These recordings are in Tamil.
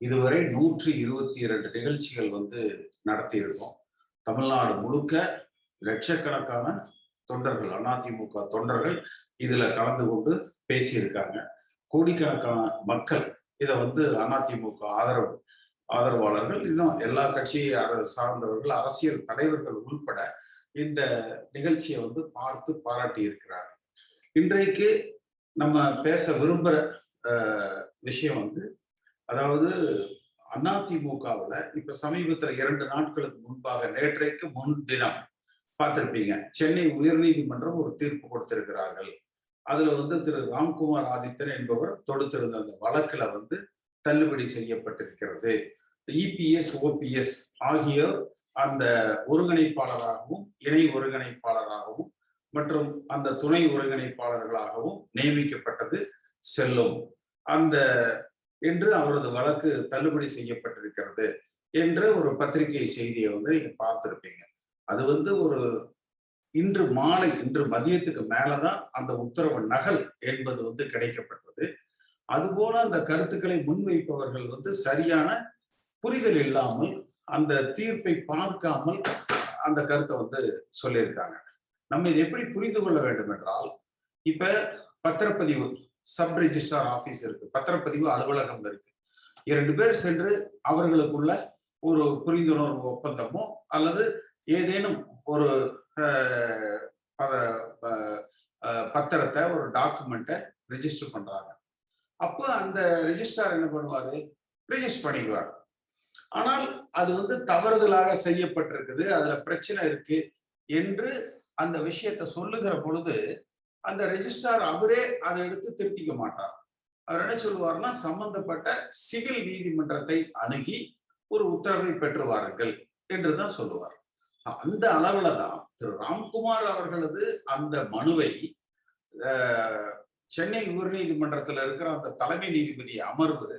இதுவரை நூற்றி இருபத்தி இரண்டு நிகழ்ச்சிகள் வந்து நடத்தியிருக்கோம். தமிழ்நாடு முழுக்க லட்சக்கணக்கான தொண்டர்கள் அதிமுக தொண்டர்கள் இதுல கலந்து கொண்டு பேசியிருக்காங்க. கோடிக்கணக்கான மக்கள் இதை வந்து அதிமுக ஆதரவு ஆதரவாளர்கள் இன்னும் எல்லா கட்சியை சார்ந்தவர்கள் அரசியல் தலைவர்கள் உள்பட இந்த நிகழ்ச்சியை வந்து பார்த்து பாராட்டி இருக்கிறார் இன்றைக்கு நம்ம பேச விரும்புகிற விஷயம் வந்து அதாவது அதிமுகவுல இப்ப சமீபத்துல இரண்டு நாட்களுக்கு முன்பாக நேற்றைக்கு முன்தினம் பார்த்திருப்பீங்க. சென்னை உயர்நீதிமன்றம் ஒரு தீர்ப்பு கொடுத்திருக்கிறார்கள். அதுல வந்து திரு ராம்குமார் ஆதித்தன் என்பவர் தொடுத்திருந்த அந்த வழக்குல வந்து தள்ளுபடி செய்யப்பட்டிருக்கிறது. இபிஎஸ் ஓபிஎஸ் ஆகியோர் அந்த ஒருங்கிணைப்பாளராகவும் இணை ஒருங்கிணைப்பாளராகவும் மற்றும் அந்த துணை ஒருங்கிணைப்பாளர்களாகவும் நியமிக்கப்பட்டது செல்லும். அந்த என்று அவரது வழக்கு தள்ளுபடி செய்யப்பட்டிருக்கிறது என்ற ஒரு பத்திரிகை செய்தியை வந்து நீங்க பார்த்திருப்பீங்க. அது வந்து ஒரு இன்று மாலை இன்று மதியத்துக்கு மேலதான் அந்த உத்தரவு நகல் என்பது வந்து கிடைக்கப்பட்டது. அதுபோல அந்த கருத்துக்களை முன்வைப்பவர்கள் வந்து சரியான புரிதல் இல்லாமல் அந்த தீர்ப்பை பார்க்காமல் அந்த கருத்தை வந்து சொல்லியிருக்காங்க. நம்ம இதை எப்படி புரிந்து கொள்ள வேண்டும் என்றால் இப்ப பத்திரப்பதிவு சப் ரிஜிஸ்டார் ஆபீஸ் இருக்கு. பத்திரப்பதிவு அலுவலகம் இருக்கு. இரண்டு பேர் சென்று அவர்களுக்குள்ள ஒரு புரிந்துணர்வு ஒப்பந்தமோ அல்லது ஏதேனும் ஒரு பத்திரத்தை ஒரு டாக்குமெண்ட்டை ரிஜிஸ்டர் பண்றாங்க. அப்போ அந்த ரிஜிஸ்டார் என்ன பண்ணுவாரு? ரிஜிஸ்டர் பண்ணிக்குவார் ஆனால் அது வந்து தவறுதலாக செய்யப்பட்டிருக்குது. அதுல பிரச்சனை இருக்கு என்று அந்த விஷயத்த சொல்லுகிற பொழுது அந்த ரெஜிஸ்ட்ரார் அவரே அதை எடுத்து திருத்திக்க மாட்டார். அவர் என்ன சொல்லுவார்னா சம்பந்தப்பட்ட சிவில் நீதிமன்றத்தை அணுகி ஒரு உத்தரவை பெற்றுவார்கள் என்றுதான் சொல்லுவார். அந்த அளவுல தான் திரு ராம்குமார் அவர்களது அந்த மனுவை சென்னை உயர்நீதிமன்றத்தில் இருக்கிற அந்த தலைமை நீதிபதி அமர்வு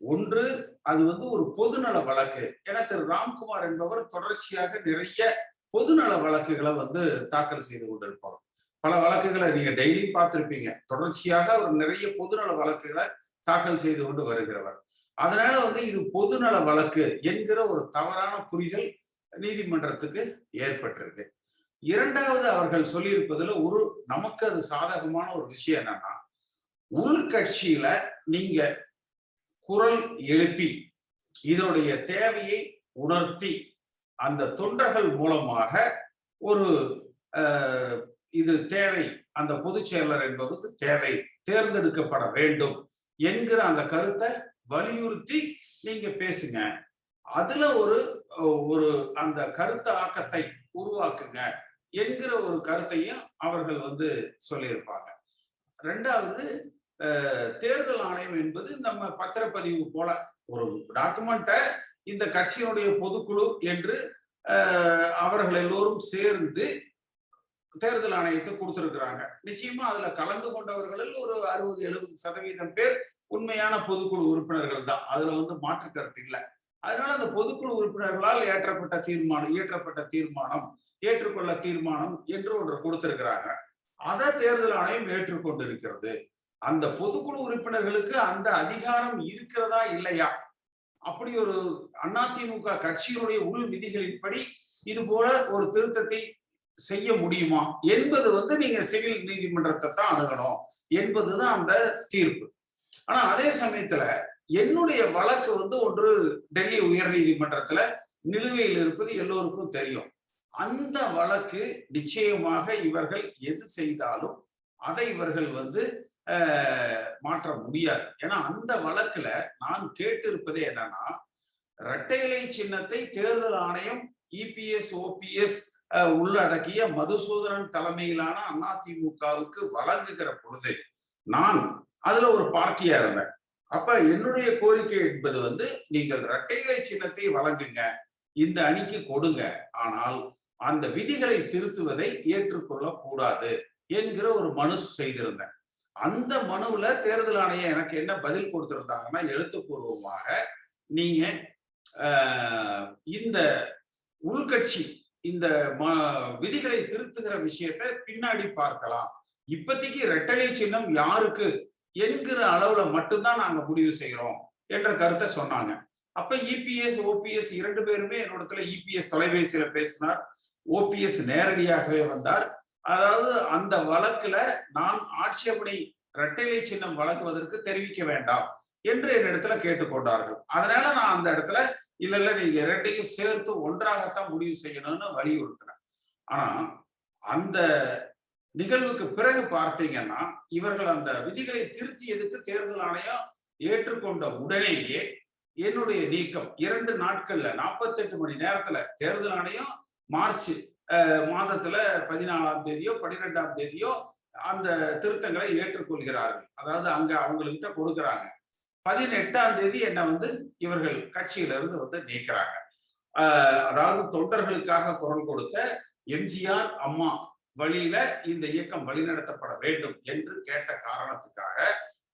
ஒன்று அது வந்து ஒரு பொதுநல வழக்கு. என திரு ராம்குமார் என்பவர் தொடர்ச்சியாக நிறைய பொதுநல வழக்குகளை வந்து தாக்கல் செய்து கொண்டிருப்பார். பல வழக்குகளை நீங்க டெய்லி பார்த்திருப்பீங்க. தொடர்ச்சியாக அவர் நிறைய பொதுநல வழக்குகளை தாக்கல் செய்து கொண்டு வருகிறவர். அதனால வந்து இது பொதுநல வழக்கு என்கிற ஒரு தவறான புரிதல் நீதிமன்றத்துக்கு ஏற்பட்டிருக்கு. இரண்டாவது அவர்கள் சொல்லியிருப்பதுல ஒரு நமக்கு அது சாதகமான ஒரு விஷயம் என்னன்னா உள்கட்சியில நீங்க குரல் எழுப்பி இதனுடைய தேவையை உணர்த்தி அந்த தொண்டர்கள் மூலமாக ஒரு இது தேவை அந்த பொதுச் செயலர் என்பது தேவை தேர்ந்தெடுக்கப்பட வேண்டும் என்கிற அந்த கருத்தை வலியுறுத்தி நீங்க பேசுங்க. அதுல ஒரு ஒரு அந்த கருத்து ஆக்கத்தை உருவாக்குங்க என்கிற ஒரு கருத்தையும் அவர்கள் வந்து சொல்லியிருப்பாங்க. ரெண்டாவது தேர்தல் ஆணையம் என்பது நம்ம பத்திரப்பதிவு போல ஒரு டாக்குமெண்ட்டை இந்த கட்சியினுடைய பொதுக்குழு என்று அவர்கள் எல்லோரும் சேர்ந்து தேர்தல் ஆணையத்தை கொடுத்திருக்கிறாங்க. நிச்சயமா அதுல கலந்து கொண்டவர்களில் ஒரு அறுபது எழுபது சதவீதம் பேர் உண்மையான பொதுக்குழு உறுப்பினர்கள் தான். அதுல வந்து மாற்று கருத்து இல்லை. அதனால அந்த பொதுக்குழு உறுப்பினர்களால் ஏற்றப்பட்ட தீர்மானம் இயற்றப்பட்ட தீர்மானம் ஏற்றுக்கொள்ள தீர்மானம் என்று ஒன்று கொடுத்திருக்கிறாங்க. அதை தேர்தல் ஆணையம் ஏற்றுக்கொண்டிருக்கிறது. அந்த பொதுக்குழு உறுப்பினர்களுக்கு அந்த அதிகாரம் இருக்கிறதா இல்லையா? அப்படி ஒரு அதிமுக கட்சியினுடைய உள் விதிகளின்படி இது போல ஒரு திருத்தத்தை செய்ய முடியுமா? என்பது வந்து நீங்க சிவில் நீதிமன்றத்தை தான் அணுகணும் என்பதுதான் அந்த தீர்ப்பு. ஆனா அதே சமயத்துல என்னுடைய வழக்கு வந்து ஒன்று டெல்லி உயர் நீதிமன்றத்துல நிலுவையில் இருப்பது எல்லோருக்கும் தெரியும். அந்த வழக்கு நிச்சயமாக இவர்கள் எது செய்தாலும் அதை இவர்கள் வந்து மாற்ற முடியாது. ஏன்னா அந்த வழக்குல நான் கேட்டிருப்பதே என்னன்னா இரட்டைலை சின்னத்தை தேர்தல் ஆணையம் இபிஎஸ் ஓபிஎஸ் உள்ளடக்கிய மதுசூதனன் தலைமையிலான அதிமுகவுக்கு வழங்குகிற பொழுது நான் அதுல ஒரு பார்ட்டியா இருந்தேன். அப்ப என்னுடைய கோரிக்கை என்பது வந்து நீங்கள் இரட்டைகளை சின்னத்தை வழங்குங்க இந்த அணிக்கு கொடுங்க ஆனால் அந்த விதிகளை திருத்துவதை ஏற்றுக்கொள்ள கூடாது என்கிற ஒரு மனு செய்திருந்தேன். அந்த மனுவுல தேர்தல் ஆணையம் எனக்கு என்ன பதில் கொடுத்திருந்தாங்கன்னா எழுத்துப்பூர்வமாக நீங்க இந்த உள்கட்சி இந்த விதிகளை திருத்துகிற விஷயத்த பின்னாடி பார்க்கலாம். இப்போதைக்கு ரெட்டலை சின்னம் யாருக்கு? என்கிற அளவுல மட்டும்தான் நாங்க முடிவு செய்யறோம் என்ற கருத்தை சொன்னாங்க. அப்ப இபிஎஸ் ஓபிஎஸ் இரண்டு பேருமே என்னோடத்துல இபிஎஸ் தொலைபேசியில பேசினார். ஓபிஎஸ் நேரடியாகவே வந்தார். அதாவது அந்த வழக்குல நான் ஆட்சேபனை இரட்டைலை சின்னம் வழங்குவதற்கு தெரிவிக்க வேண்டாம் என்று என்னிடத்துல கேட்டுக்கொண்டார்கள். அதனால நான் அந்த இடத்துல இல்ல இல்ல நீங்க இரண்டையும் சேர்த்து ஒன்றாகத்தான் முடிவு செய்யணும்னு வலியுறுத்தினேன் ஆனா அந்த நிகழ்வுக்கு பிறகு பார்த்தீங்கன்னா இவர்கள் அந்த விதிகளை திருத்தியதுக்கு தேர்தல் ஆணையம் ஏற்றுக்கொண்ட உடனேயே என்னுடைய நீக்கம் இரண்டு நாட்கள்ல நாற்பத்தெட்டு மணி நேரத்துல தேர்தல் ஆணையம் மார்ச் மாதத்துல பதினாலாம் தேதியோ பன்னிரெண்டாம் தேதியோ அந்த திருத்தங்களை ஏற்றுக்கொள்கிறார்கள். அதாவது அங்க அவங்ககிட்ட கொடுக்குறாங்க. பதினெட்டாம் தேதி என்ன வந்து இவர்கள் கட்சியிலிருந்து வந்து நீக்கிறாங்க. அதாவது தொண்டர்களுக்காக குரல் கொடுத்த எம்ஜிஆர் அம்மா வழியில இந்த இயக்கம் வழிநடத்தப்பட வேண்டும் என்று கேட்ட காரணத்துக்காக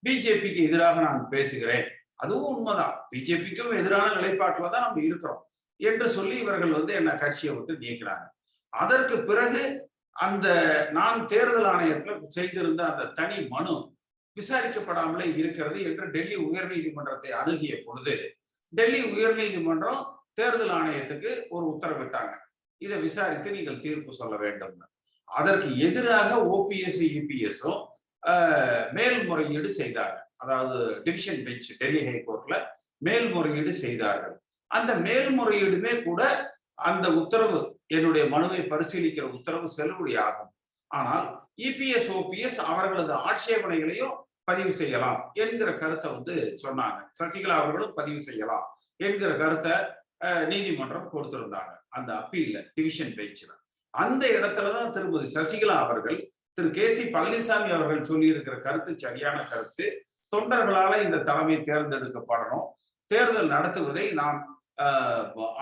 பிஜேபிக்கு எதிராக நான் பேசுகிறேன். அதுவும் உண்மைதான். பிஜேபிக்கும் எதிரான நிலைப்பாட்டில் தான் நம்ம இருக்கிறோம் என்று சொல்லி இவர்கள் வந்து என்ன கட்சியை விட்டு நீக்கிறாங்க. அதற்கு பிறகு அந்த நான் தேர்தல் ஆணையத்துல செய்திருந்த அந்த தனி மனு விசாரிக்கப்படாமலே இருக்கிறது என்று டெல்லி உயர்நீதிமன்றத்தை அணுகிய பொழுது டெல்லி உயர்நீதிமன்றம் தேர்தல் ஆணையத்துக்கு ஒரு உத்தரவிட்டாங்க. இதை விசாரித்து நீங்கள் தீர்ப்பு சொல்ல வேண்டும். அதற்கு எதிராக ஓபிஎஸ் இபிஎஸும் மேல்முறையீடு செய்தார்கள். அதாவது டிவிஷன் பெஞ்ச் டெல்லி ஹைகோர்ட்ல மேல்முறையீடு செய்தார்கள். அந்த மேல்முறையீடுமே கூட அந்த உத்தரவு என்னுடைய மனுவை பரிசீலிக்கிற உத்தரவு செல்லுபடி ஆகும் ஆனால் இபிஎஸ் ஓபிஎஸ் அவர்களது ஆட்சேபனைகளையும் பதிவு செய்யலாம் என்கிற கருத்தை வந்து சொன்னாங்க. சசிகலா அவர்களும் பதிவு செய்யலாம் என்கிற கருத்தை நீதிமன்றம் கொடுத்திருந்தாங்க. அந்த அப்பீல்ல டிவிஷன் பெஞ்சில் அந்த இடத்துலதான் திருமதி சசிகலா அவர்கள் திரு கே சி பழனிசாமி அவர்கள் சொல்லி இருக்கிற கருத்து சரியான கருத்து. தொண்டர்களால இந்த தலைமை தேர்ந்தெடுக்கப்படணும். தேர்தல் நடத்துவதை நான்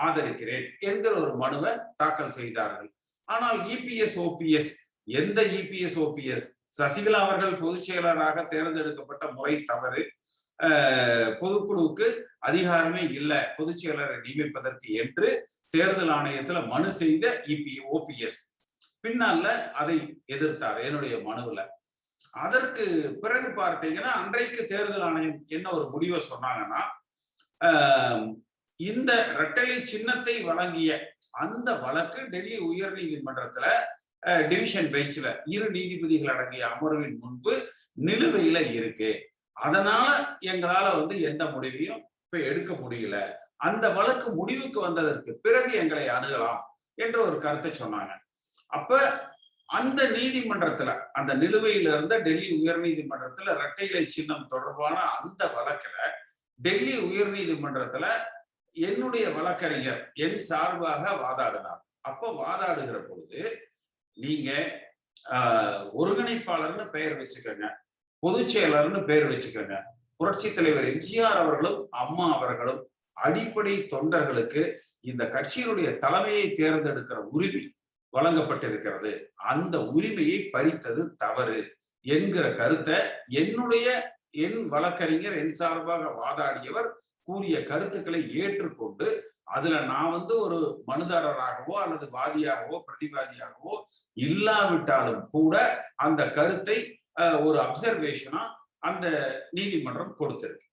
ஆதரிக்கிறேன் என்கிற ஒரு மனுவை தாக்கல் செய்தார்கள். ஆனால் இபிஎஸ் ஓபிஎஸ் எந்த இபிஎஸ் ஓபிஎஸ் சசிகலா அவர்கள் பொதுச் செயலராக தேர்ந்தெடுக்கப்பட்ட முறை தவறு. பொதுக்குழுவுக்கு அதிகாரமே இல்லை. பொதுச் செயலரை நியமிப்பதற்கு என்று தேர்தல் ஆணையத்துல மனு செய்த இபி ஓபிஎஸ். பின்னால அதை எதிர்த்தார் என்னுடைய மனுவில். அதற்கு பிறகு பார்த்தீங்கன்னா அன்றைக்கு தேர்தல் ஆணையம் என்ன ஒரு முடிவை சொன்னாங்கன்னா இந்த ரெட்டலை சின்னத்தை வழங்கிய அந்த வழக்கு டெல்லி உயர் நீதிமன்றத்துல டிவிஷன் பெஞ்சில் இரு நீதிபதிகள் அடங்கிய அமர்வின் முன்பு நிலுவையில இருக்கு. அதனால எங்களால வந்து எந்த முடிவையும் இப்ப எடுக்க முடியல. அந்த வழக்கு முடிவுக்கு வந்ததற்கு பிறகு எங்களை அணுகலாம் என்ற ஒரு கருத்தை சொன்னாங்க. அப்ப அந்த நீதிமன்றத்துல அந்த நிலுவையில இருந்த டெல்லி உயர் நீதிமன்றத்துல இரட்டை சின்னம் தொடர்பான அந்த வழக்குல டெல்லி உயர் நீதிமன்றத்துல என்னுடைய வழக்கறிஞர் என் சார்பாக வாதாடினார். அப்ப வாதாடுகிற பொழுது நீங்க ஒருங்கிணைப்பாளர்னு பெயர் வச்சுக்கோங்க. பொதுச் செயலர்னு பெயர் வச்சுக்கோங்க. புரட்சி தலைவர் எம்ஜிஆர் அவர்களும் அம்மா அவர்களும் அடிப்படை தொண்டர்களுக்கு இந்த கட்சியினுடைய தலைமையை தேர்ந்தெடுக்கிற உரிமை வழங்கப்பட்டிருக்கிறது. அந்த உரிமையை பறித்தது தவறு என்கிற கருத்தை என்னுடைய என் வழக்கறிஞர் என் சார்பாக வாதாடியவர் கூறிய கருத்துக்களை ஏற்றுக்கொண்டு அதுல நான் வந்து ஒரு மனுதாரராகவோ அல்லது வாதியாகவோ பிரதிவாதியாகவோ இல்லாவிட்டாலும் கூட அந்த கருத்தை ஒரு அப்சர்வேஷனா அந்த நீதிமன்றம் கொடுத்திருக்கு.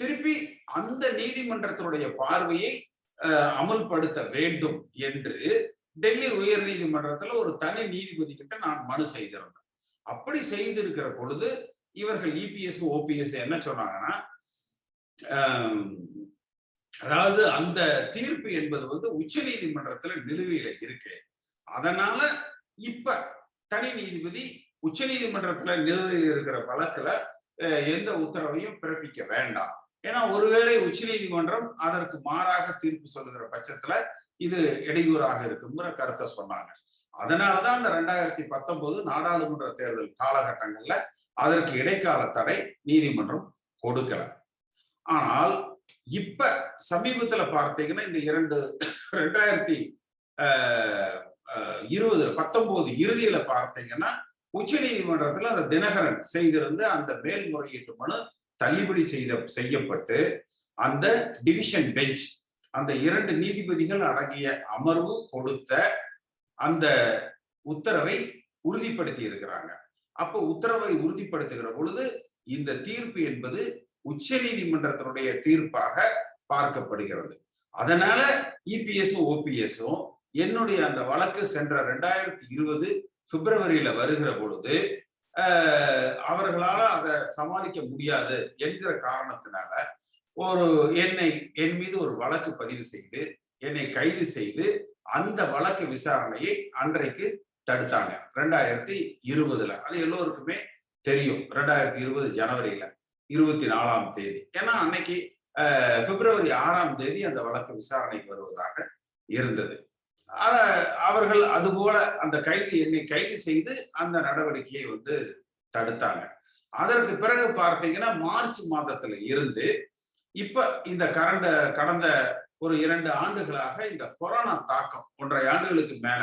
திருப்பி அந்த நீதிமன்றத்தினுடைய பார்வையை அமல்படுத்த வேண்டும் என்று டெல்லி உயர் நீதிமன்றத்துல ஒரு தனி நீதிபதி கிட்ட நான் மனு செய்திருந்தேன். அப்படி செய்திருக்கிற பொழுது இவர்கள் இபிஎஸ் ஓபிஎஸ் என்ன சொன்னாங்கன்னா அதாவது அந்த தீர்ப்பு என்பது வந்து உச்ச நீதிமன்றத்துல நிலுவையில இருக்கு. அதனால இப்ப தனி நீதிபதி உச்ச நீதிமன்றத்துல நிலுவையில் இருக்கிற வழக்குல எந்த உத்தரவையும் பிறப்பிக்க வேண்டாம். ஏன்னா ஒருவேளை உச்ச நீதிமன்றம் அதற்கு மாறாக தீர்ப்பு சொல்லுகிற பட்சத்துல இது இடையூறாக இருக்குங்கிற கருத்தை சொன்னாங்க. அதனாலதான் இந்த ரெண்டாயிரத்தி பத்தொன்பது நாடாளுமன்ற தேர்தல் காலகட்டங்கள்ல அதற்கு இடைக்கால தடை நீதிமன்றம் கொடுக்கல. ஆனால் இப்ப சமீபத்துல பார்த்தீங்கன்னா இந்த இரண்டு ரெண்டாயிரத்தி இருபது பத்தொன்பது இறுதியில பார்த்தீங்கன்னா உச்ச நீதிமன்றத்துல அந்த தினகரன் செய்திருந்த அந்த மேல்முறையீட்டு மனு தள்ளுபடி செய்த செய்யப்பட்டு அந்த டிவிஷன் பெஞ்ச் அந்த இரண்டு நீதிபதிகள் அடங்கிய அமர்வு கொடுத்த அந்த உத்தரவை உறுதிப்படுத்தி இருக்கிறாங்க அப்ப உத்தரவை உறுதிப்படுத்துகிற பொழுது இந்த தீர்ப்பு என்பது உச்ச நீதிமன்றத்தினுடைய தீர்ப்பாக பார்க்கப்படுகிறது. அதனால இபிஎஸும் ஓபிஎஸும் என்னுடைய அந்த வழக்கு சென்ற ரெண்டாயிரத்தி இருபது பிப்ரவரியில வருகிற பொழுது அவர்களால அதை சமாளிக்க முடியாது என்கிற காரணத்தினால ஒரு என்னை என் மீது ஒரு வழக்கு பதிவு செய்து என்னை கைது செய்து அந்த வழக்கு விசாரணையை அன்றைக்கு தடுத்தாங்க. ரெண்டாயிரத்தி இருபதுல. அது எல்லோருக்குமே தெரியும். ரெண்டாயிரத்தி இருபது ஜனவரியில. இருபத்தி நாலாம் தேதி. ஏன்னா அன்னைக்கு பிப்ரவரி ஆறாம் தேதி அந்த வழக்கு விசாரணைக்கு வருவதாக இருந்தது. அவர்கள் அதுபோல அந்த கைது என்னை கைது செய்து அந்த நடவடிக்கையை வந்து தடுத்தாங்க. அதற்கு பிறகு பார்த்தீங்கன்னா மார்ச் மாதத்துல இருந்து இப்ப இந்த கரண்ட கடந்த ஒரு இரண்டு ஆண்டுகளாக இந்த கொரோனா தாக்கம் ஒன்றரை ஆண்டுகளுக்கு மேல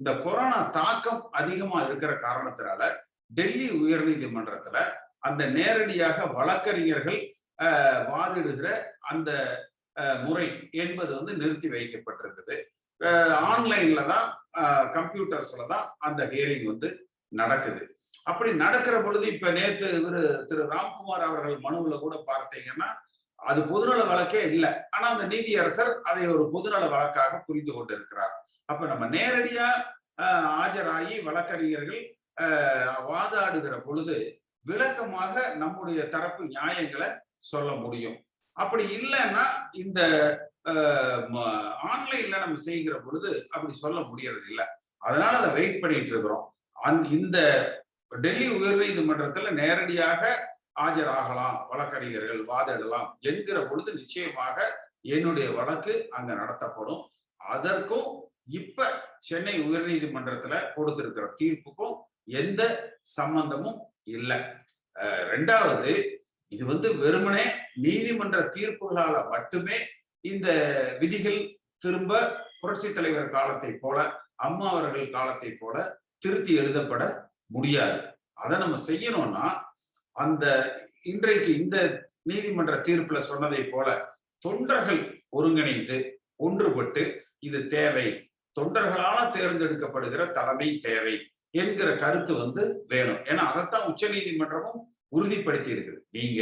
இந்த கொரோனா தாக்கம் அதிகமா இருக்கிற காரணத்தினால டெல்லி உயர்நீதிமன்றத்துல அந்த நேரடியாக வழக்கறிஞர்கள் வாதிடுகிற அந்த முறை என்பது வந்து நிறுத்தி வைக்கப்பட்டிருக்குது ஆன்லைன்ல தான் கம்ப்யூட்டர்ஸ்ல தான் அந்த ஹியரிங் வந்து நடக்குது. அப்படி நடக்கிற பொழுது இப்ப நேற்று இவரு திரு ராம்குமார் அவர்கள் மனுவுல கூட பார்த்தீங்கன்னா அது பொதுநல வழக்கே இல்லை. ஆனா அந்த நீதியரசர் அதை ஒரு பொதுநல வழக்காக புரிந்து கொண்டிருக்கிறார். அப்ப நம்ம நேரடியா ஆஜராகி வழக்கறிஞர்கள் வாதாடுகிற பொழுது விளக்கமாக நம்முடைய தரப்பு நியாயங்களை சொல்ல முடியும். அப்படி இல்லைன்னா இந்த ஆன்லைன்ல நம்ம செய்கிற பொழுது அப்படி சொல்ல முடியறது இல்லை அதனால அதை வெயிட் பண்ணிட்டு இருக்கிறோம். அந் இந்த டெல்லி உயர்நீதிமன்றத்துல நேரடியாக ஆஜராகலாம் வழக்கறிஞர்கள் வாதிடலாம் என்கிற பொழுது நிச்சயமாக என்னுடைய வழக்கு அங்க நடத்தப்படும். அதற்கும் இப்ப சென்னை உயர்நீதிமன்றத்துல கொடுத்திருக்கிற தீர்ப்புக்கும் எந்த சம்பந்தமும் இல்லை. ரெண்டாவது இது வந்து வெறுமனே நீதிமன்ற தீர்ப்புகளால மட்டுமே இந்த விதிகள் திரும்ப புரட்சி தலைவர் காலத்தை போல அம்மா அவர்கள் காலத்தை போல திருத்தி எழுதப்பட முடியாது. அதை நம்ம செய்யணும்னா அந்த இன்றைக்கு இந்த நீதிமன்ற தீர்ப்புல சொன்னதை போல தொண்டர்கள் ஒருங்கிணைந்து ஒன்றுபட்டு இது தேவை. தொண்டர்களால தேர்ந்தெடுக்கப்படுகிற தலைமை தேவை. என்கிற கருத்து வந்து வேணும். ஏன்னா அதைத்தான் உச்ச நீதிமன்றமும் உறுதிப்படுத்தி இருக்குது. நீங்க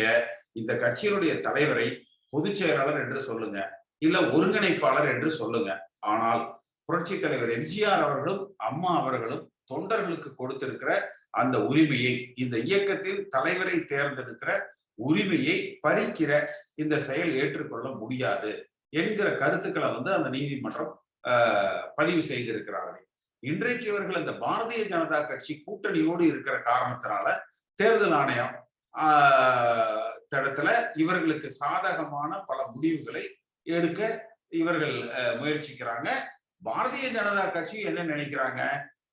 இந்த கட்சியினுடைய தலைவரை பொதுச் செயலாளர் என்று சொல்லுங்க இல்ல ஒருங்கிணைப்பாளர் என்று சொல்லுங்க. ஆனால் புரட்சி தலைவர் எம்ஜிஆர் அவர்களும் அம்மா அவர்களும் தொண்டர்களுக்கு கொடுத்திருக்கிற அந்த உரிமையை இந்த இயக்கத்தில் தலைவரை தேர்ந்தெடுக்கிற உரிமையை பறிக்கிற இந்த செயல் ஏற்றுக்கொள்ள முடியாது என்கிற கருத்துக்களை வந்து அந்த நீதிமன்றம் பதிவு செய்திருக்கிறார்கள். இன்றைக்கு இவர்கள் இந்த பாரதிய ஜனதா கட்சி கூட்டணியோடு இருக்கிற காரணத்தினால தேர்தல் ஆணையம் தடத்துல இவர்களுக்கு சாதகமான பல முடிவுகளை எடுக்க இவர்கள் முயற்சிக்கிறாங்க. பாரதிய ஜனதா கட்சி என்ன நினைக்கிறாங்க?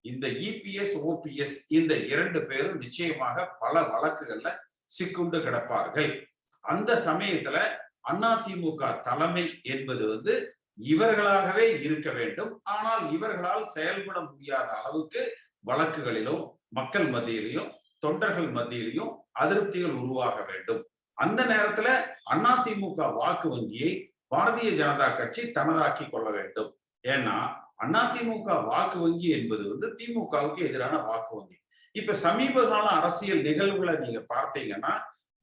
இந்த இபிஎஸ் ஓபிஎஸ் இந்த இரண்டு பேரும் நிச்சயமாக பல வழக்குகள்ல சிக்குண்டு கிடப்பார்கள். அந்த சமயத்துல அதிமுக தலைமை என்பது வந்து இவர்களாகவே இருக்க வேண்டும். ஆனால் இவர்களால் செயல்பட முடியாத அளவுக்கு வழக்குகளிலும் மக்கள் மத்தியிலையும் தொண்டர்கள் மத்தியிலையும் அதிருப்திகள் உருவாக வேண்டும். அந்த நேரத்துல அதிமுக வாக்கு வங்கியை பாரதிய ஜனதா கட்சி தனதாக்கி கொள்ள வேண்டும். ஏன்னா அதிமுக வாக்கு வங்கி என்பது வந்து திமுகவுக்கு எதிரான வாக்கு வங்கி. இப்ப சமீப கால அரசியல் நிகழ்வுகளை நீங்க பார்த்தீங்கன்னா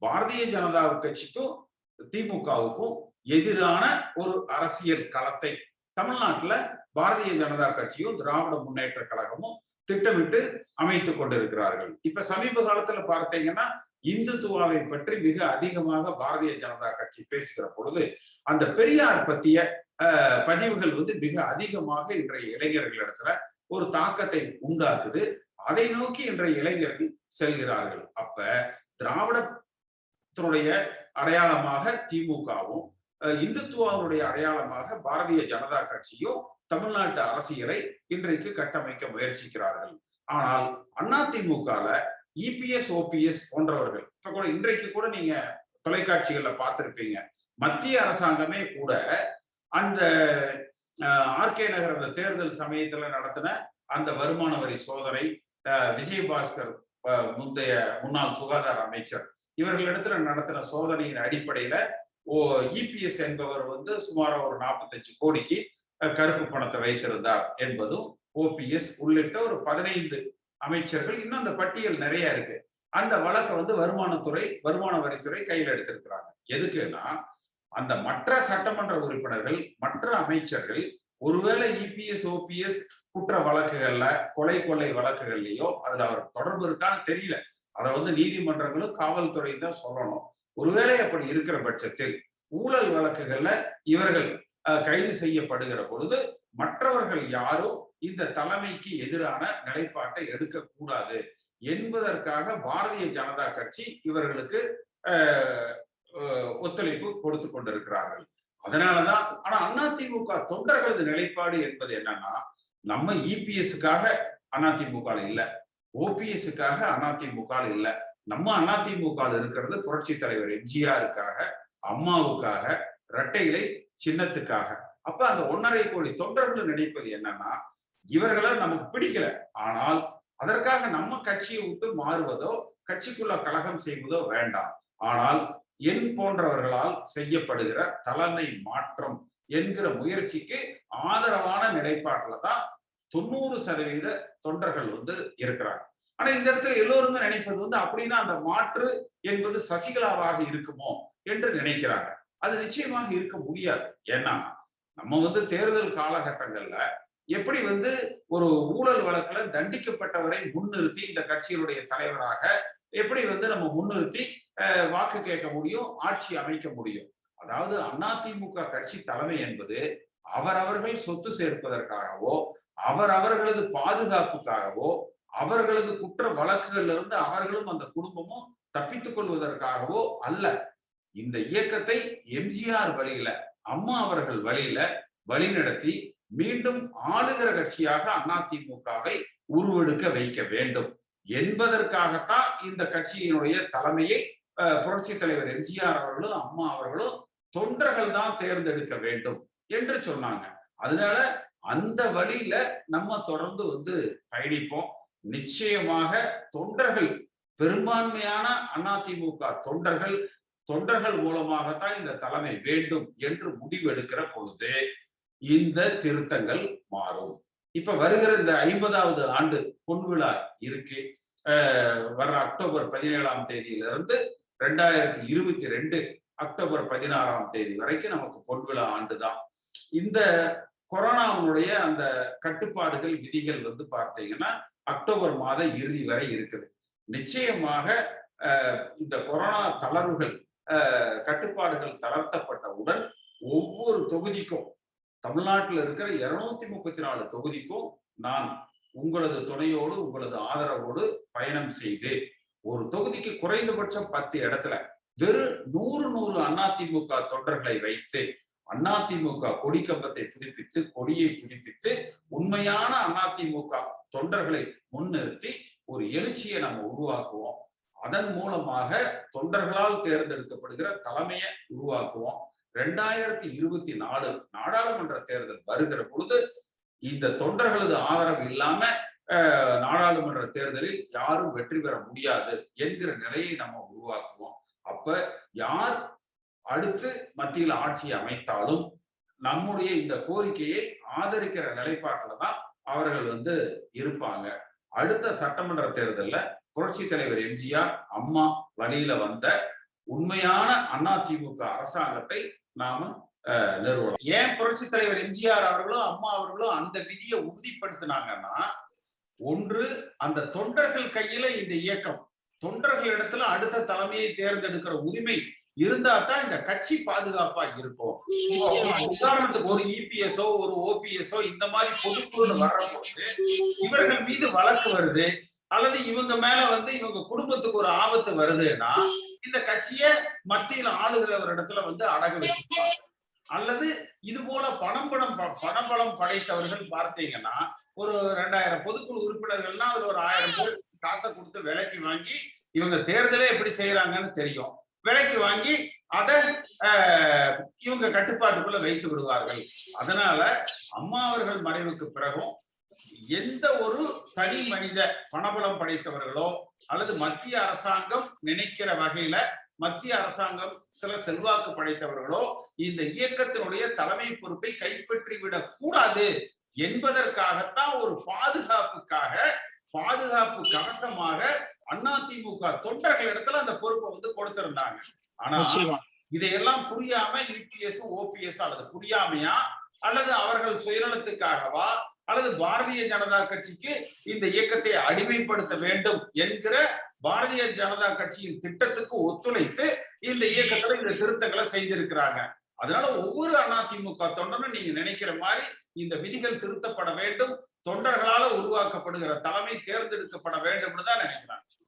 பாரதிய ஜனதா கட்சிக்கும் திமுகவுக்கும் எதிரான ஒரு அரசியல் களத்தை தமிழ்நாட்டுல பாரதிய ஜனதா கட்சியும் திராவிட முன்னேற்ற கழகமும் திட்டமிட்டு அமைத்துக் கொண்டிருக்கிறார்கள். இப்ப சமீப காலத்துல பார்த்தீங்கன்னா இந்துத்துவாவை பற்றி மிக அதிகமாக பாரதிய ஜனதா கட்சி பேசுகிற பொழுது அந்த பெரியார் பத்திய பதிவுகள் வந்து மிக அதிகமாக இன்றைய இளைஞர்களிடத்துல ஒரு தாக்கத்தை உண்டாக்குது. அதை நோக்கி இன்றைய இளைஞர்கள் செல்கிறார்கள். அப்ப திராவிடத்தினுடைய அடையாளமாக திமுகவும் இந்துத்துவாவுடைய அடையாளமாக பாரதிய ஜனதா கட்சியோ தமிழ்நாட்டு அரசியலை இன்றைக்கு கட்டமைக்க முயற்சிக்கிறார்கள். ஆனால் அதிமுகல இபிஎஸ் ஓபிஎஸ் போன்றவர்கள் இப்ப கூட இன்றைக்கு கூட நீங்க தொலைக்காட்சிகள்ல பார்த்திருப்பீங்க. மத்திய அரசாங்கமே கூட அந்த ஆர்கே நகர் அந்த தேர்தல் சமயத்துல நடத்தின அந்த வருமான வரி சோதனை விஜயபாஸ்கர் முந்தைய முன்னாள் சுகாதார அமைச்சர் இவர்களிடத்துல நடத்தின சோதனையின் அடிப்படையில இபிஎஸ் என்பவர் வந்து சுமார் ஒரு நாற்பத்தஞ்சு கோடிக்கு கருப்பு பணத்தை வைத்திருந்தார் என்பதும் ஓபிஎஸ் உள்ளிட்ட ஒரு பதினைந்து அமைச்சர்கள் இன்னும் அந்த பட்டியல் நிறைய இருக்கு. அந்த வழக்கை வந்து வருமானத்துறை வருமான வரித்துறை கையில் எடுத்திருக்கிறாங்க. எதுக்குன்னா அந்த மற்ற சட்டமன்ற உறுப்பினர்கள் மற்ற அமைச்சர்கள் ஒருவேளை இபிஎஸ் ஓபிஎஸ் குற்ற வழக்குகள்ல கொலை கொள்ளை வழக்குகள்லயோ அதுல அவர் தொடர்பு இருக்கான்னு தெரியல. அதை வந்து நீதிமன்றங்களும் காவல்துறை தான் சொல்லணும். ஒருவேளை அப்படி இருக்கிற பட்சத்தில் ஊழல் வழக்குகள்ல இவர்கள் கைது செய்யப்படுகிற பொழுது மற்றவர்கள் யாரும் இந்த தலைமைக்கு எதிரான நிலைப்பாட்டை எடுக்கக்கூடாது என்பதற்காக பாரதிய ஜனதா கட்சி இவர்களுக்கு ஒத்துழைப்பு கொடுத்து கொண்டிருக்கிறார்கள். அதனாலதான் ஆனா அதிமுக தொண்டர்களது நிலைப்பாடு என்பது என்னன்னா நம்ம இபிஎஸ்க்காக அதிமுக இல்ல ஓபிஎஸ்க்காக அதிமுக இல்லை. நம்ம அதிமுக இருக்கிறது புரட்சி தலைவர் எம்ஜிஆருக்காக அம்மாவுக்காக இரட்டைகளை சின்னத்துக்காக. அப்ப அந்த ஒன்னரை கோடி தொண்டர்கள் நினைப்பது என்னன்னா இவர்களை நமக்கு பிடிக்கல. ஆனால் அதற்காக நம்ம கட்சியை விட்டு மாறுவதோ கட்சிக்குள்ள கழகம் செய்வதோ வேண்டாம். ஆனால் என் போன்றவர்களால் செய்யப்படுகிற தலைமை மாற்றம் என்கிற முயற்சிக்கு ஆதரவான நிலைப்பாட்டில் தான் தொண்ணூறு சதவீத தொண்டர்கள் வந்து இருக்கிறாங்க. ஆனா இந்த இடத்துல எல்லோருமே நினைப்பது வந்து அப்படின்னா அந்த மாற்று என்பது சசிகலாவாக இருக்குமோ என்று நினைக்கிறாங்க. அது நிச்சயமாக இருக்க முடியாது. ஏன்னா நம்ம வந்து தேர்தல் காலகட்டங்கள்ல எப்படி வந்து ஒரு ஊழல் வழக்குல தண்டிக்கப்பட்டவரை முன்னிறுத்தி இந்த கட்சியினுடைய தலைவராக எப்படி வந்து நம்ம முன்னிறுத்தி வாக்கு கேட்க முடியும் ஆட்சி அமைக்க முடியும். அதாவது அதிமுக கட்சி தலைமை என்பது அவரவர்கள் சொத்து சேர்ப்பதற்காகவோ அவரவர்களது பாதுகாப்புக்காகவோ அவர்களது குற்ற வழக்குகள்ல இருந்து அவர்களும் அந்த குடும்பமும் தப்பித்துக் கொள்வதற்காகவோ அல்ல. இந்த இயக்கத்தை எம்ஜிஆர் வழியில அம்மா அவர்கள் வழியில வழிநடத்தி மீண்டும் ஆளுகிற கட்சியாக அதிமுகவை உருவெடுக்க வைக்க வேண்டும். என்பதற்காகத்தான் இந்த கட்சியினுடைய தலைமையை புரட்சி தலைவர் எம்ஜிஆர் அவர்களும் அம்மா அவர்களும் தொண்டர்கள் தான் தேர்ந்தெடுக்க வேண்டும் என்று சொன்னாங்க. அதனால அந்த வழியில நம்ம தொடர்ந்து வந்து பயணிப்போம். நிச்சயமாக தொண்டர்கள் பெரும்பான்மையான அதிமுக தொண்டர்கள் தொண்டர்கள் மூலமாகத்தான் இந்த தலைமை வேண்டும் என்று முடிவெடுக்கிற பொழுது இந்த திருத்தங்கள் மாறும். இப்ப வருகிற இந்த ஐம்பதாவது ஆண்டு பொன்விழா இருக்கு. வர்ற அக்டோபர் பதினேழாம் தேதியிலிருந்து ரெண்டாயிரத்தி இருபத்தி ரெண்டு அக்டோபர் பதினாறாம் தேதி வரைக்கும் நமக்கு பொன்விழா ஆண்டு தான் இந்த கொரோனாவுடைய அந்த கட்டுப்பாடுகள் விதிகள் வந்து பார்த்தீங்கன்னா அக்டோபர் மாத இறுதி வரை இருக்குது. நிச்சயமாக இந்த கொரோனா தளர்வுகள் கட்டுப்பாடுகள் தளர்த்தப்பட்டவுடன் ஒவ்வொரு தொகுதிக்கும் தமிழ்நாட்டில் இருக்கிற இருநூத்தி முப்பத்தி நாலு தொகுதிக்கும் நான் உங்களது துணையோடு உங்களது ஆதரவோடு பயணம் செய்து ஒரு தொகுதிக்கு குறைந்தபட்சம் பத்து இடத்துல வெறும் நூறு நூறு அதிமுக தொண்டர்களை வைத்து அதிமுக கொடி கம்பத்தை புதுப்பித்து கொடியை புதுப்பித்து உண்மையான அதிமுக தொண்டர்களை முன்னிறுத்தி ஒரு எழுச்சியை நம்ம உருவாக்குவோம். அதன் மூலமாக தொண்டர்களால் தேர்ந்தெடுக்கப்படுகிற தலைமையை உருவாக்குவோம். ரெண்டாயிரத்தி இருபத்தி நாலு நாடாளுமன்ற தேர்தல் வருகிற பொழுது இந்த தொண்டர்களது ஆதரவு இல்லாம நாடாளுமன்ற தேர்தலில் யாரும் வெற்றி பெற முடியாது என்கிற நிலையை நம்ம உருவாக்குவோம். அப்ப யார் அடுத்து மத்தியில் ஆட்சி அமைத்தாலும் நம்முடைய இந்த கோரிக்கையை ஆதரிக்கிற நிலைப்பாட்டில் தான் அவர்கள் வந்து இருப்பாங்க. அடுத்த சட்டமன்ற தேர்தலில் புரட்சி தலைவர் எம்ஜிஆர் அம்மா வழியில வந்த உண்மையான அதிமுக அரசாங்கத்தை நாம நிறுவனம் ஏன் புரட்சி தலைவர் எம்ஜிஆர் அவர்களும் அம்மா அவர்களும் அந்த விதியை உறுதிப்படுத்தினாங்கன்னா ஒன்று அந்த தொண்டர்கள் கையில இந்த இயக்கம் தொண்டர்கள் இடத்துல அடுத்த தலைமையை தேர்ந்தெடுக்கிற உரிமை இருந்தா தான் இந்த கட்சி பாதுகாப்பா இருக்கும். உதாரணத்துக்கு ஒரு இபிஎஸ்ஓ ஒரு ஓபிஎஸ்ஓ இந்த மாதிரி பொதுக்குழு வர்றபோது இவர்கள் மீது வழக்கு வருது அல்லது இவங்க மேல வந்து இவங்க குடும்பத்துக்கு ஒரு ஆபத்து வருதுன்னா இந்த கட்சிய மத்தியில் ஆளுகிறவர் இடத்துல வந்து அடகு வச்சிருப்பாங்க அல்லது இது போல பணம் பணம் பணபலம் படைத்தவர்கள் பார்த்தீங்கன்னா ஒரு ரெண்டாயிரம் பொதுக்குழு உறுப்பினர்கள்னா ஒரு ஆயிரம் பேர் காசை கொடுத்து விலைக்கு வாங்கி இவங்க தேர்தலே எப்படி செய்யறாங்கன்னு தெரியும். விலைக்கு வாங்கி அதை இவங்க கட்டுப்பாட்டுக்குள்ள வைத்து விடுவார்கள். அதனால அம்மா அவர்கள் மறைவுக்கு பிறகும் எந்த ஒரு தனி மனித பணபலம் படைத்தவர்களோ அல்லது மத்திய அரசாங்கம் நினைக்கிற வகையில மத்திய அரசாங்கம் சில செல்வாக்கு படைத்தவர்களோ இந்த இயக்கத்தினுடைய தலைமை பொறுப்பை கைப்பற்றி விடக் கூடாது என்பதற்காகத்தான் ஒரு பாதுகாப்புக்காக பாதுகாப்பு கவசமாக அதிமுக தொண்டர்கள் இடத்துல அந்த பொறுப்பை வந்து கொடுத்திருந்தாங்க. ஆனா இதையெல்லாம் புரியாம யூபிஎஸ் ஓபிஎஸ் அல்லது புரியாமையா அல்லது அவர்கள் சுயநலத்துக்காகவா அல்லது பாரதிய ஜனதா கட்சிக்கு இந்த இயக்கத்தை அடிமைப்படுத்த வேண்டும் என்கிற பாரதிய ஜனதா கட்சியின் திட்டத்துக்கு ஒத்துழைத்து இந்த இயக்கத்துல இந்த திருத்தங்களை செய்திருக்கிறாங்க. அதனால ஒவ்வொரு அதிமுக தொண்டனும் நீங்க நினைக்கிற மாதிரி இந்த விதிகள் திருத்தப்பட வேண்டும். தொண்டர்களால உருவாக்கப்படுகிற தலைமை தேர்ந்தெடுக்கப்பட வேண்டும் தான் நினைக்கிறாங்க.